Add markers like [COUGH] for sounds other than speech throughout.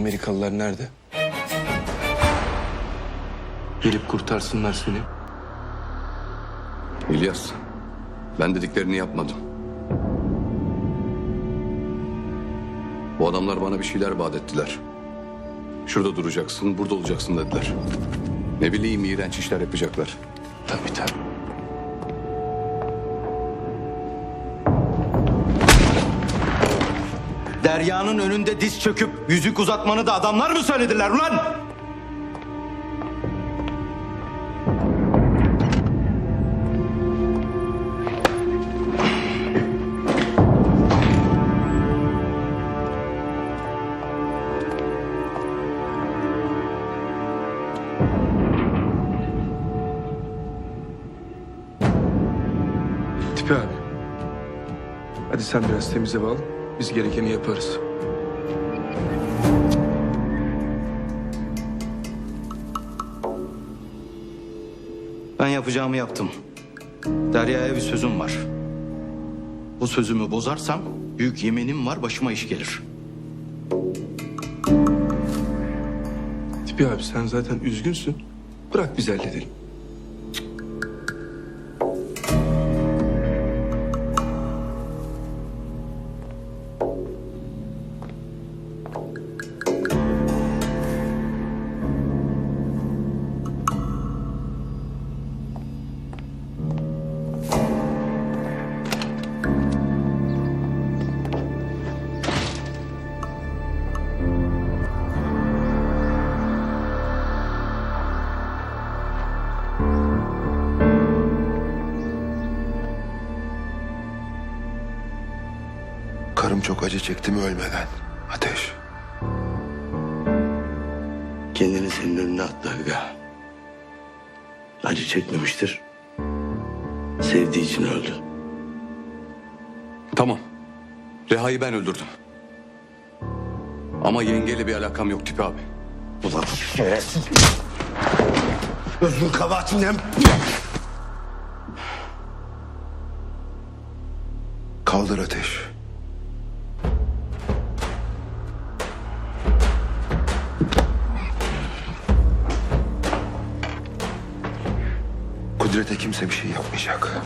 Amerikalılar nerede? Gelip kurtarsınlar seni. İlyas, ben dediklerini yapmadım. Bu adamlar bana bir şeyler vaat ettiler. Şurada duracaksın, burada olacaksın dediler. Ne bileyim iğrenç işler yapacaklar. Tabii tabii. Derya'nın önünde diz çöküp yüzük uzatmanı da adamlar mı söylediler ulan? Tipi abi. Hadi sen biraz temize al. Biz gerekeni yaparız. Ben yapacağımı yaptım. Derya'ya bir sözüm var. Bu sözümü bozarsam büyük yeminim var başıma iş gelir. Tipi abi sen zaten üzgünsün. Bırak biz halledelim. Karım çok acı çekti mi ölmeden? Ateş. Kendini senin önüne attı Aga. Acı çekmemiştir. Sevdiği için öldü. Tamam, Reha'yı ben öldürdüm. Ama yengeyle bir alakam yok Tipi abi. Ulan şerefsiz. Özgür kabahatinden Kaldır ateş. Kudret'e kimse bir şey yapmayacak.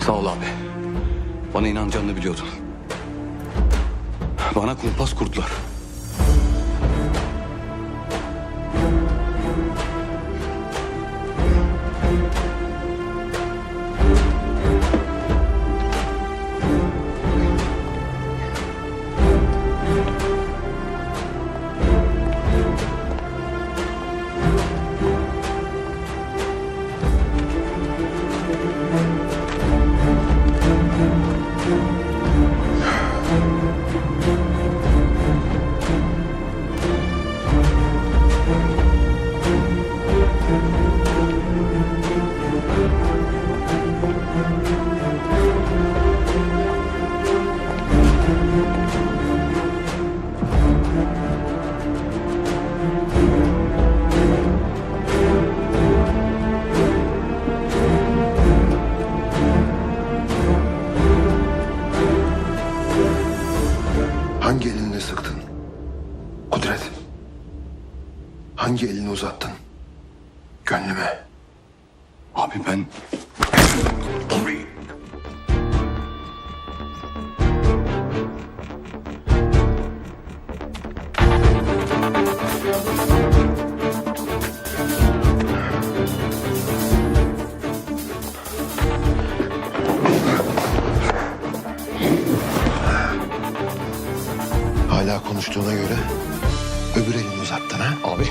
Sağ ol abi. Bana inanacağını biliyordum. Bana kumpas kurdular. Hangi elini uzattın? Gönlüme. Abi ben... Hala konuştuğuna göre öbür elini uzattın ha? Abi...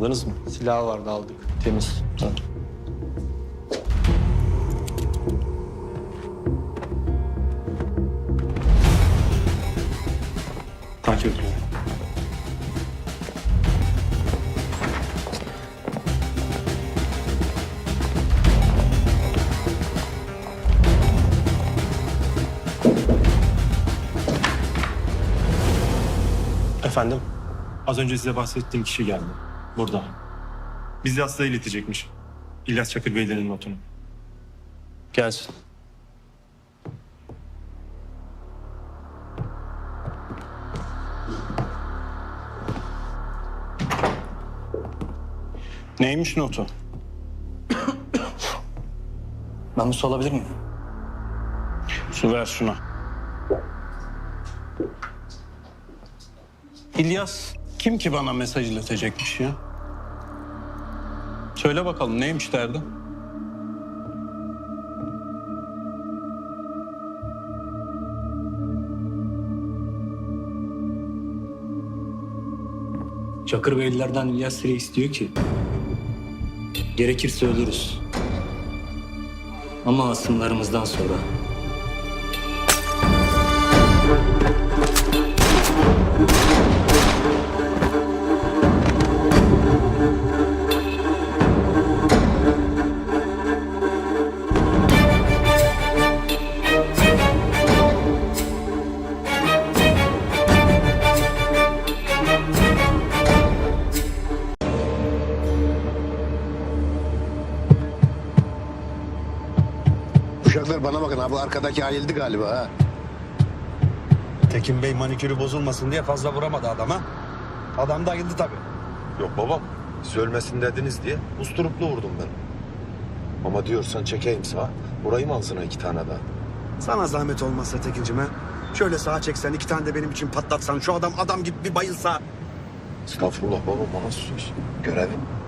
Aradınız mı? Silah vardı aldık. Temiz. Takip ediyorum. Efendim, az önce size bahsettiğim kişi geldi. Burada. Bizi hastaya iletecekmiş. İlyas Çakır Beylerin notunu. Gelsin. Neymiş notu? Ben bu su alabilir miyim? Su ver şuna. İlyas kim ki bana mesaj iletecekmiş ya? Söyle bakalım neymiş derdi? Çakır Beylilerden İlyas Reis istiyor ki gerekirse ölürüz. Ama asımlarımızdan sonra. Uşaklar bana bakın abi arkadaki ayıldı galiba ha. Tekin Bey manikürü bozulmasın diye fazla vuramadı adama. Adam da ayıldı tabii. Yok babam. Siz ölmesin dediniz diye usturuplu vurdum ben. Ama diyorsan çekeyim sağa. Vurayım ağzına iki tane daha. Sana zahmet olmazsa Tekincim ha. Şöyle sağa çeksen iki tane de benim için patlatsan şu adam adam gibi bir bayılsa. Estağfurullah babam o nasıl söz? Görevim.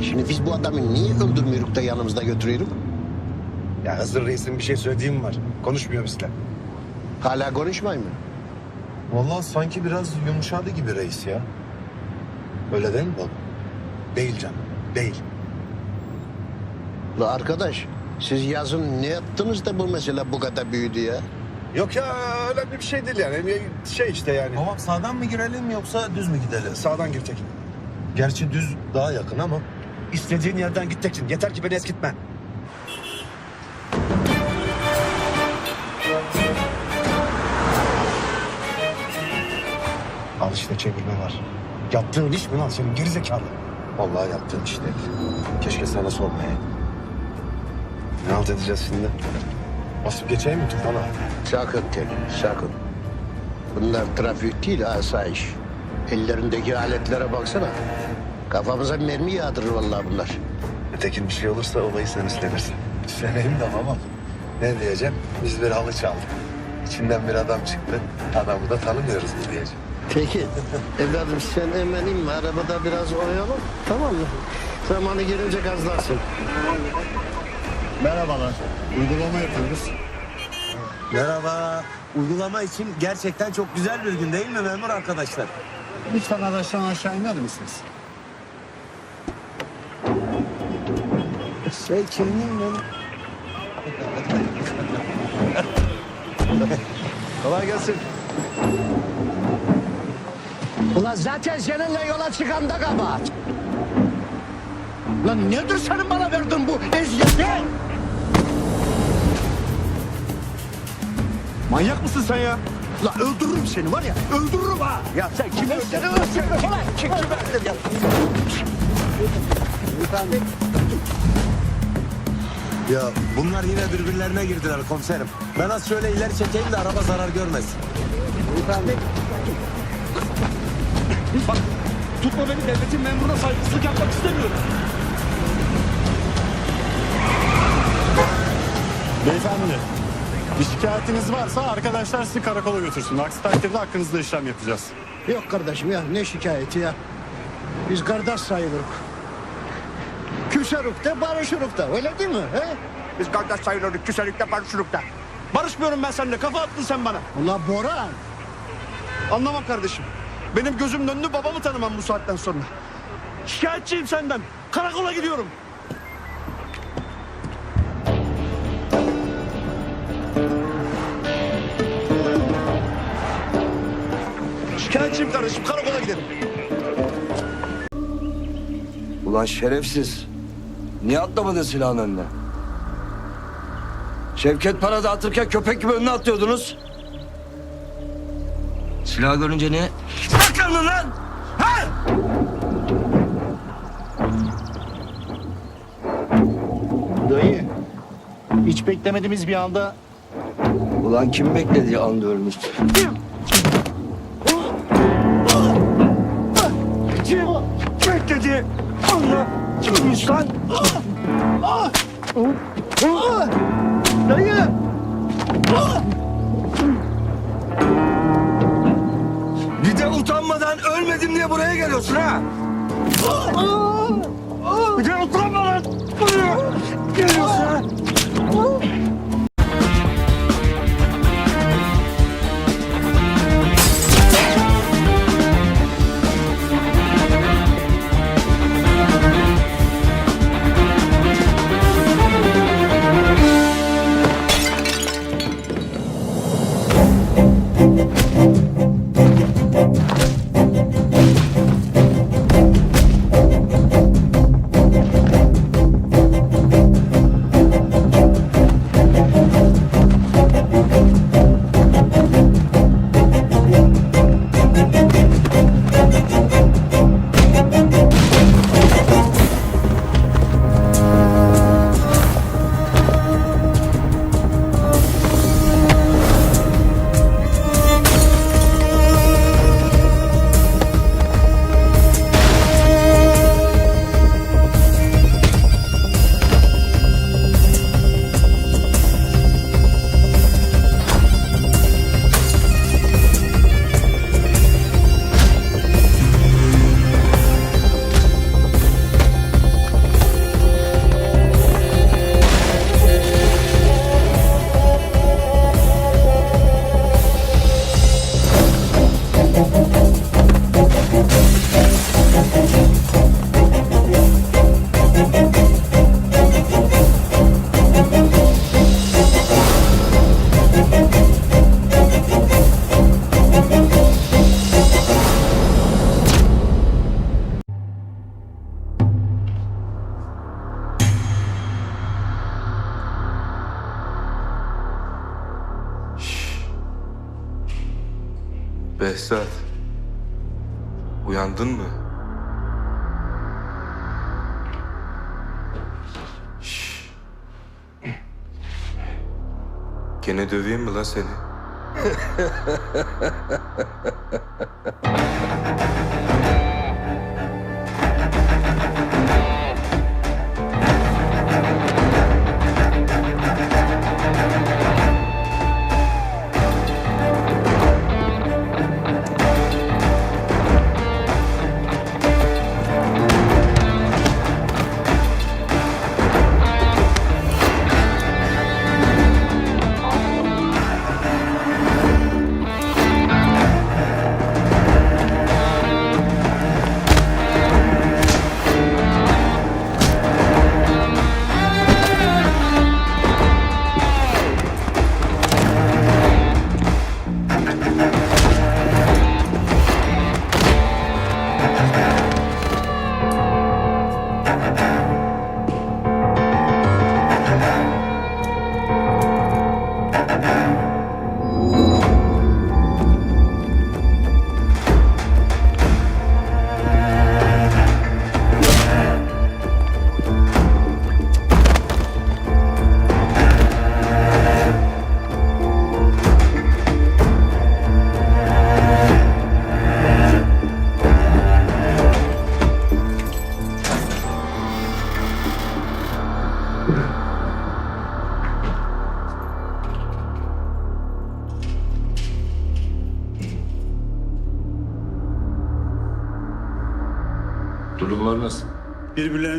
Ya. Şimdi biz bu adamı niye öldürmüyoruz da yanımızda götürüyoruz? Ya Hızır Reis'in bir şey söylediğim var. Konuşmuyor bizle. Hala konuşmayayım mı? Vallahi sanki biraz yumuşadı gibi reis ya. Öyle değil mi baba? Değil canım. Değil. La arkadaş siz yazın ne yaptınız da bu mesele bu kadar büyüdü ya? Yok ya önemli bir şey değil yani. Şey işte yani. Babam sağdan mı girelim yoksa düz mü gidelim? Sağdan gir Tekin. Gerçi düz daha yakın ama. İstediğin yerden git Tekin. Yeter ki beni eskitme. Al işte çevirme var. Yaptığın iş mi lan senin gerizekalı? Vallahi yaptığım iş değil. Keşke sana sormayaydım. Ne halt edeceğiz şimdi? Basıp geçeyim mi tufana? Sakın Tekin sakın. Bunlar trafik değil asayiş. Ellerindeki aletlere baksana. Kafamıza mermi yağdırır vallahi bunlar. Tekin bir şey olursa olayı sen üstlenirsin. Seneyim de babam. Ne diyeceğim? Biz bir halı çaldık. İçinden bir adam çıktı. Adamı da tanımıyoruz mu diyeceğim. Peki [LAUGHS] evladım sen hemen inme arabada biraz oyalan tamam mı? Zamanı gelince gazlarsın. Merhabalar. Uygulama yapıyoruz. Merhaba. Uygulama için gerçekten çok güzel bir gün değil mi memur arkadaşlar? Lütfen araçtan aşağı iner misiniz? Şey kimin Kolay gelsin. Ulan zaten seninle yola çıkan da kabahat. Lan nedir senin bana verdiğin bu eziyeti? Manyak mısın sen ya? La öldürürüm seni var ya, öldürürüm ha. Ya sen kime öldürürüm ulan? Kim kime ya? Ya bunlar yine birbirlerine girdiler komiserim. Ben az şöyle ileri çekeyim de araba zarar görmesin. Bak tutma beni devletin memuruna saygısızlık yapmak istemiyorum. Beyefendi, bir şikayetiniz varsa arkadaşlar sizi karakola götürsün. Aksi takdirde hakkınızda işlem yapacağız. Yok kardeşim ya ne şikayeti ya. Biz kardeş sayılırız. Küseruk da öyle değil mi? He? Biz kardeş sayılırdık, küserlikte, barışırlıkta. Barışmıyorum ben seninle, kafa attın sen bana. Ula Boran. Anlamam kardeşim. Benim gözümün önünü babamı tanımam bu saatten sonra. Şikayetçiyim senden. Karakola gidiyorum. Şikayetçiyim kardeşim. Karakola gidelim. Ulan şerefsiz. Niye atlamadın silahın önüne? Şevket para dağıtırken köpek gibi önüne atlıyordunuz. Silah görünce niye? Saklandın lan! Ha? Dayı. Hiç beklemediğimiz bir anda Ulan kim beklediği anda ölmüş. Bekledi. Allah. Kimmiş lan? Dayı! Bir de utanmadan ölmedim diye buraya geliyorsun ha? Bir de utanmadan buraya geliyorsun ha? Behzat. Uyandın mı? Şş. Gene döveyim mi la seni? [LAUGHS]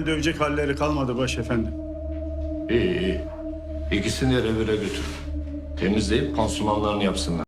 Birbirlerini dövecek halleri kalmadı başefendi. İyi iyi. İkisini de revire götür. Temizleyip pansumanlarını yapsınlar.